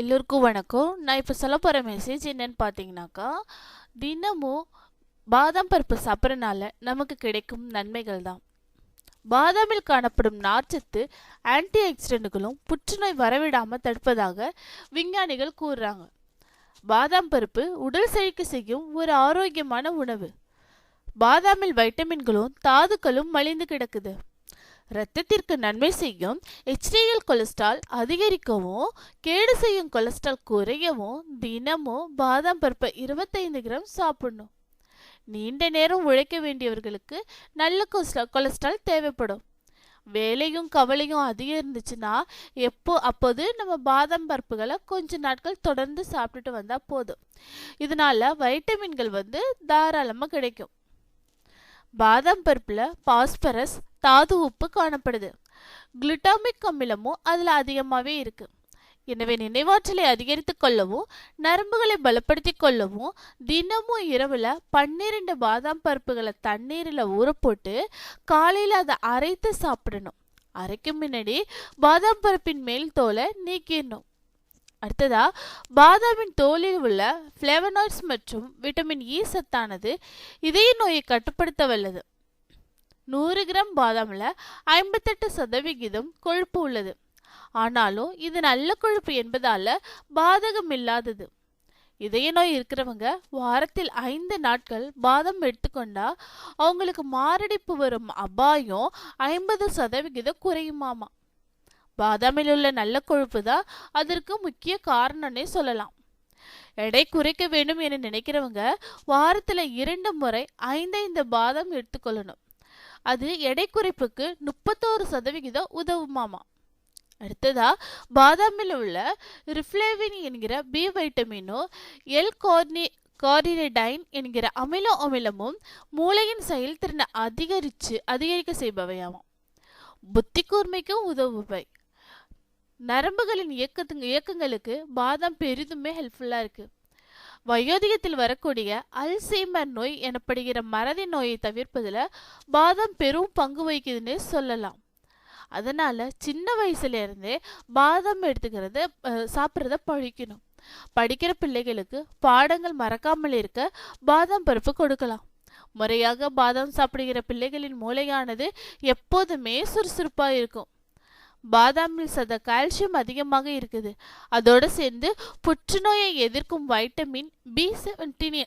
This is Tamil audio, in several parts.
எல்லோருக்கும் வணக்கம். நான் இப்போ சொல்ல போகிற மெசேஜ் என்னன்னு பார்த்தீங்கன்னாக்கா தினமும் பாதாம் பருப்பு சாப்பிட்றனால நமக்கு கிடைக்கும் நன்மைகள் தான். பாதாமில் காணப்படும் நார்ச்சத்து ஆன்டி ஆக்சிடென்ட்களும் புற்றுநோய் வரவிடாமல் தடுப்பதாக விஞ்ஞானிகள் கூறுறாங்க. பாதாம் பருப்பு உடல் செழிக்க செய்யும் ஒரு ஆரோக்கியமான உணவு. பாதாமில் வைட்டமின்களும் தாதுக்களும் மலிந்து கிடக்குது. இரத்தத்திற்கு நன்மை செய்யும் ஹெச்டிஎல் கொலஸ்ட்ரால் அதிகரிக்கவும் கேடு செய்யும் கொலஸ்ட்ரால் குறையவும் தினமும் பாதாம் பருப்பை இருபத்தைந்து கிராம் சாப்பிடணும். நீண்ட நேரம் உழைக்க வேண்டியவர்களுக்கு நல்ல கொலஸ்ட்ரால் தேவைப்படும். வேலையும் கவலையும் அதிகம் இருந்துச்சுன்னா எப்போ அப்போது நம்ம பாதாம் பருப்புகளை கொஞ்ச நாட்கள் தொடர்ந்து சாப்பிட்டுட்டு வந்தால் போதும். இதனால வைட்டமின்கள் வந்து தாராளமாக கிடைக்கும். பாதாம் பருப்பில் பாஸ்பரஸ் தாது உப்பு காணப்படுது. குளுட்டாமிக் அமிலமும் அதில் அதிகமாகவே இருக்கு. எனவே நினைவாற்றலை அதிகரித்து கொள்ளவும் நரம்புகளை பலப்படுத்தி கொள்ளவும் தினமும் இரவில் பன்னிரெண்டு பாதாம் பருப்புகளை தண்ணீரில் ஊற போட்டு காலையில் அதை அரைத்து சாப்பிடணும். அரைக்கும் முன்னாடி பாதாம் பருப்பின் மேல் தோலை நீக்கிடணும். அடுத்ததா பாதாமின் தோலில் உள்ள ஃப்ளேவனாய்ட்ஸ் மற்றும் விட்டமின் இ e சத்தானது இதய நோயை கட்டுப்படுத்த வல்லது. நூறு கிராம் பாதாமில் ஐம்பத்தெட்டு சதவிகிதம் கொழுப்பு உள்ளது. ஆனாலும் இது நல்ல கொழுப்பு என்பதால் பாதகம் இல்லாதது. இதய நோய் இருக்கிறவங்க வாரத்தில் ஐந்து நாட்கள் பாதம் எடுத்துக்கொண்டா அவங்களுக்கு மாரடைப்பு வரும் அபாயம் ஐம்பது சதவிகிதம் குறையுமாமா. பாதாமில் உள்ள நல்ல கொழுப்பு தான் அதற்கு முக்கிய காரணம்னே சொல்லலாம். எடை குறைக்க வேண்டும் என நினைக்கிறவங்க வாரத்தில் இரண்டு முறை ஐந்தைந்து பாதாம் எடுத்துக்கொள்ளணும். அது எடை குறைப்புக்கு முப்பத்தோரு சதவிகிதம் உதவுமாமா. அடுத்ததா பாதாமில் உள்ள ரிஃப்ளேவின் என்கிற பி வைட்டமினும் எல் கார்னி கார்டினடைன் என்கிற அமில அமிலமும் மூளையின் செயல்திறனை அதிகரித்து அதிகரிக்க செய்பவையாகும் புத்தி கூர்மைக்கும் உதவுபவை. நரம்புகளின் இயக்கத்து இயக்கங்களுக்கு பாதாம் பெரிதுமே ஹெல்ப்ஃபுல்லாக இருக்குது வயோதிகத்தில் வரக்கூடிய அல்சீமர் நோய் எனப்படுகிற மறதி நோயை தவிர்ப்பதில் பாதம் பெரும் பங்கு வகிக்குதுன்னு சொல்லலாம். அதனால் சின்ன வயசுல இருந்தே எடுத்துக்கிறது சாப்பிட்றத பழிக்கணும். படிக்கிற பிள்ளைகளுக்கு பாடங்கள் மறக்காமல் இருக்க பாதாம் பருப்பு கொடுக்கலாம். முறையாக பாதாம் சாப்பிடுகிற பிள்ளைகளின் மூளையானது எப்போதுமே சுறுசுறுப்பாக இருக்கும். பாதாமில் சத கால்சியம் அதிகமாக இருக்குது. அதோடு சேர்ந்து புற்றுநோயை எதிர்க்கும் வைட்டமின் பி செவன்டீன்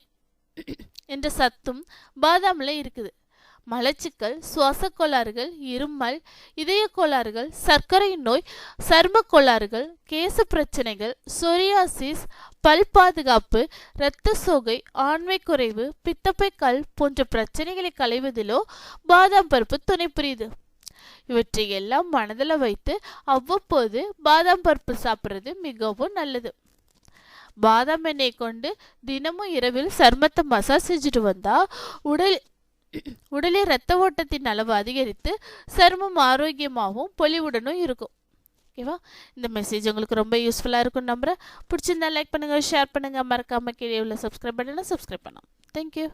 என்ற சத்தும் பாதாமில் இருக்குது. மலச்சிக்கல் சுவாச கோளாறுகள் இருமல் இதய கோளாறுகள் சர்க்கரை நோய் சர்ம கோளாறுகள் கேச பிரச்சனைகள் சொரியாசிஸ் பல் பாதுகாப்பு இரத்த சோகை ஆண்மை குறைவு பித்தப்பை கல் போன்ற பிரச்சனைகளை களைவதிலோ பாதாம் பருப்பு துணை புரியுது இவற்றை எல்லாம் மனதில் வைத்து அவ்வப்போது பாதாம் பருப்பு சாப்பிட்றது மிகவும் நல்லது. பாதாம் எண்ணெய் கொண்டு தினமும் இரவில் சர்மத்தை மசாஜ் செஞ்சுட்டு வந்தால் உடல் உடலில் இரத்த ஓட்டத்தின் அளவு அதிகரித்து சருமம் ஆரோக்கியமாகவும் பொலிவுடனும் இருக்கும். ஓகேவா? இந்த மெசேஜ் உங்களுக்கு ரொம்ப யூஸ்ஃபுல்லாக இருக்கும் நம்புகிறேன் பிடிச்சிருந்தா லைக் பண்ணுங்கள் ஷேர் பண்ணுங்கள் மறக்காமல் கீழே உள்ள சப்ஸ்கிரைப் பண்ணுன்னா சப்ஸ்கிரைப் பண்ணலாம். தேங்க்யூ